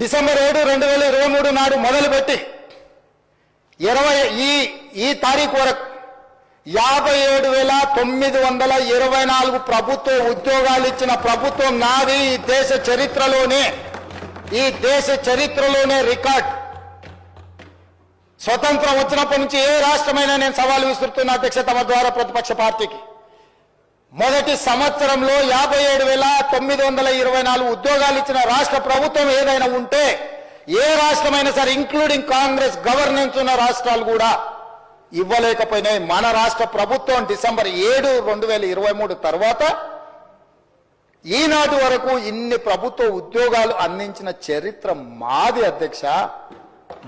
December ఏడు రెండు వేల ఇరవై మూడు నాడు మొదలుపెట్టి ఇరవై ఈ ఈ తారీఖు వరకు యాభై ఏడు వేల తొమ్మిది వందల ఇరవై నాలుగు ప్రభుత్వ ఉద్యోగాలు ఇచ్చిన ప్రభుత్వం నాది ఈ దేశ చరిత్రలోనే ఈ దేశ చరిత్రలోనే రికార్డ్. స్వతంత్రం వచ్చినప్పటి నుంచి ఏ రాష్ట్రమైనా నేను సవాల్ విసురుతున్న అధ్యక్ష తమ ద్వారా ప్రతిపక్ష పార్టీకి. మొదటి సంవత్సరంలో యాభై ఏడు వేల తొమ్మిది వందల ఇరవై నాలుగు ఉద్యోగాలు ఇచ్చిన రాష్ట్ర ప్రభుత్వం ఏదైనా ఉంటే ఏ రాష్ట్రమైనా సరే ఇంక్లూడింగ్ కాంగ్రెస్ గవర్నెన్స్ ఉన్న రాష్ట్రాలు కూడా ఇవ్వలేకపోయినాయి. మన రాష్ట్ర ప్రభుత్వం డిసెంబర్ ఏడు రెండు వేల ఇరవై మూడు తర్వాత ఈనాటి వరకు ఇన్ని ప్రభుత్వ ఉద్యోగాలు అందించిన చరిత్ర మాది అధ్యక్ష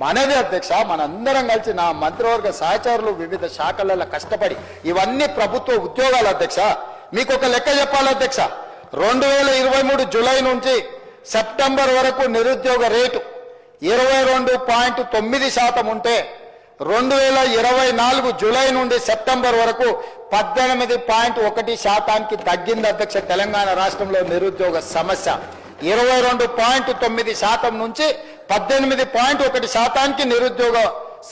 మనది అధ్యక్ష మనందరం కలిసి నా మంత్రివర్గ సహచరులు వివిధ శాఖలలో కష్టపడి ఇవన్నీ ప్రభుత్వ ఉద్యోగాలు అధ్యక్ష. మీకు ఒక లెక్క చెప్పాలి అధ్యక్ష? రెండు వేల ఇరవై మూడు జూలై నుంచి సెప్టెంబర్ వరకు నిరుద్యోగ రేటు ఇరవై రెండు పాయింట్ తొమ్మిది శాతం ఉంటే రెండు వేల ఇరవై నాలుగు జూలై నుండి సెప్టెంబర్ వరకు పద్దెనిమిది పాయింట్ ఒకటి శాతానికి తగ్గింది అధ్యక్ష తెలంగాణ రాష్ట్రంలో నిరుద్యోగ సమస్య. ఇరవై రెండు పాయింట్ తొమ్మిది శాతం నుంచి పద్దెనిమిది పాయింట్ ఒకటి శాతానికి నిరుద్యోగ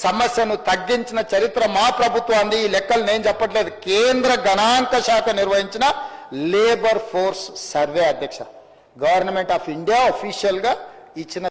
సమస్యను తగ్గించిన చరిత్ర మా ప్రభుత్వాన్ని ఈ లెక్కలు నేను చెప్పట్లేదు. కేంద్ర గణాంక శాఖ నిర్వహించిన లేబర్ ఫోర్స్ సర్వే అధ్యక్ష. గవర్నమెంట్ ఆఫ్ ఇండియా అఫీషియల్గా ఇచ్చిన